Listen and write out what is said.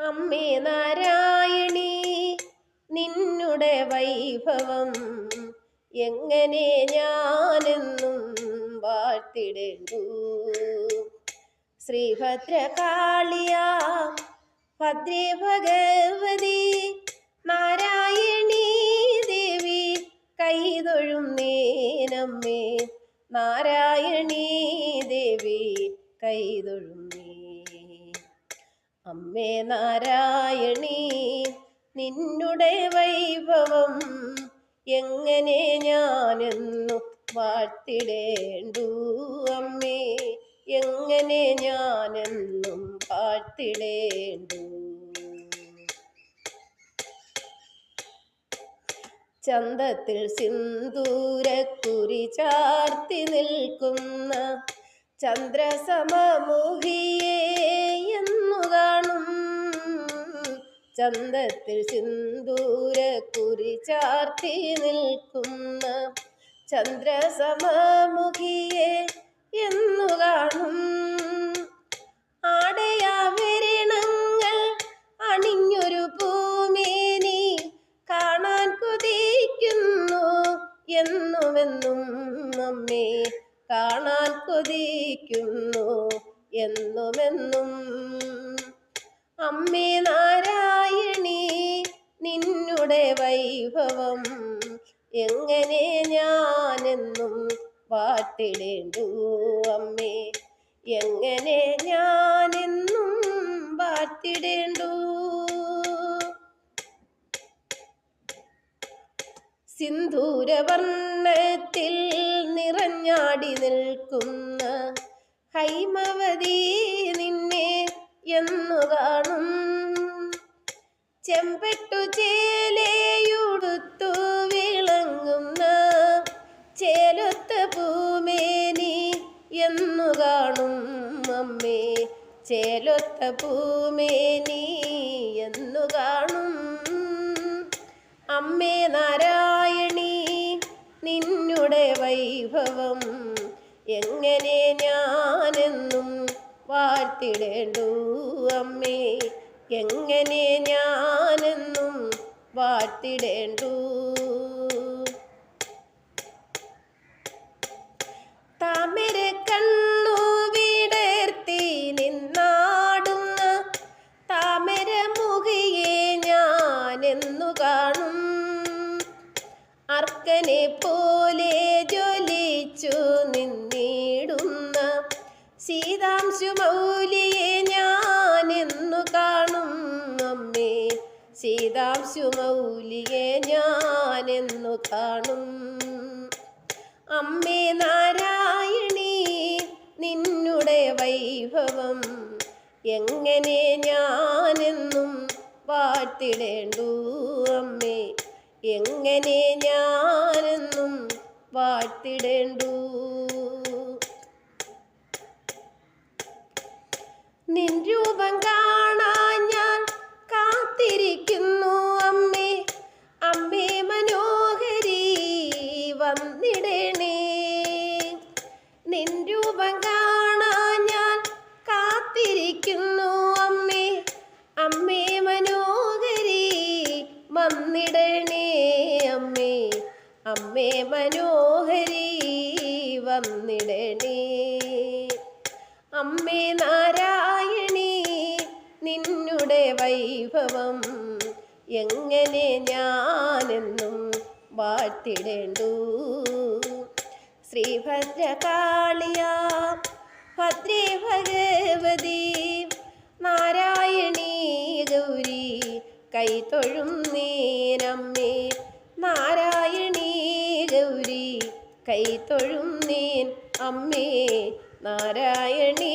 അമ്മേ നാരായണി നിന്നുടെ വൈഭവം എങ്ങനെ ഞാനെന്നും വാഴ്ത്തിടേണ്ടു ശ്രീഭദ്രകാളിയ ഭദ്രേ ഭഗവതി നാരായണീ ദേവി കൈതൊഴും നേനമ്മേ നാരായണീ ദേവി കൈതൊഴും അമ്മേ നാരായണി നിന്നുടെ വൈഭവം എങ്ങനെ ഞാനെന്നു വാഴ്ത്തിടേണ്ടു അമ്മേ? എങ്ങനെ ഞാനെന്നും പാഴ്ത്തിടേണ്ടു ചന്തത്തിൽ സിന്ദൂരക്കുരി ചാർത്തി നിൽക്കുന്ന ചന്ദ്രസമമുഖിയേ ചന്തത്തിൽ സിന്ദൂരക്കുരി ചാർത്തി നിൽക്കുന്ന ചന്ദ്രസമാമുഖിയെ എന്നു കാണും. ആടയാവരണങ്ങൾ അണിഞ്ഞൊരു പൂമേനി കാണാൻ കൊതിക്കുന്നു. എന്നുമെന്നും അമ്മേ കാണാൻ കൊതിക്കുന്നു. എന്നുമെന്നും അമ്മേ നാരായണി എങ്ങനെ ഞാനെന്നും പാട്ടിടേണ്ടു അമ്മേ? എങ്ങനെ ഞാനെന്നും പാട്ടിടേണ്ടു സിന്ദൂരവർണത്തിൽ നിറഞ്ഞാടി നിൽക്കുന്ന ഹൈമവതി നിന്നെ എന്നു കാണും. ചെമ്പെട്ടു ചേലൊത്ത പൂമേനി എന്നു കാണും. അമ്മേ നാരായണി നിന്നുടെ വൈഭവം എങ്ങനെ ഞാനെന്നും വാഴ്ത്തിടേണ്ടു അമ്മേ? എങ്ങനെ ഞാനെന്നും വാഴ്ത്തിടേണ്ടു അർക്കനെ പോലെ ജ്വലിച്ചു നിന്നിടുന്ന സീതാംശു മൗലിയെ ഞാനെന്നു കാണും അമ്മേ. സീതാംശു മൗലിയെ ഞാനെന്നു കാണും. അമ്മേ നാരായണി നിന്നുടെ വൈഭവം എങ്ങനെ ഞാനെന്നും വാഴ്ത്തിടേണ്ടു അമ്മേ. എങ്ങനെ ഞാനെന്നും വാഴ്ത്തിടേണ്ടു? നിൻ രൂപം കാണാൻ അമ്മേ മനോഹരി വന്നിടണേ. അമ്മേ നാരായണി നിന്നുടെ വൈഭവം എങ്ങനെ ഞാനെന്നും വാഴ്ത്തിടേണ്ടു. ശ്രീഭദ്രകാളിയ ഭദ്രേ ഭഗവതി നാരായണീ ഗൗരി കൈതൊഴും തൊഴും കൈതൊഴും തൊഴുന്നേൻ അമ്മേ നാരായണീ